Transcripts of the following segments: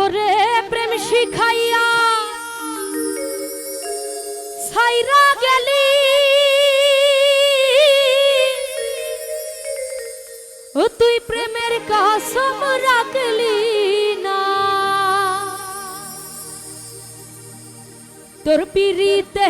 ওরে প্রেম শিখাইয়া সাইরা গেলি। ও তুই প্রেমের কাসম রাখলি না। তোর পিড়িতে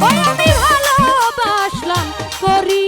ওই আমি ভালোবাসলাম করি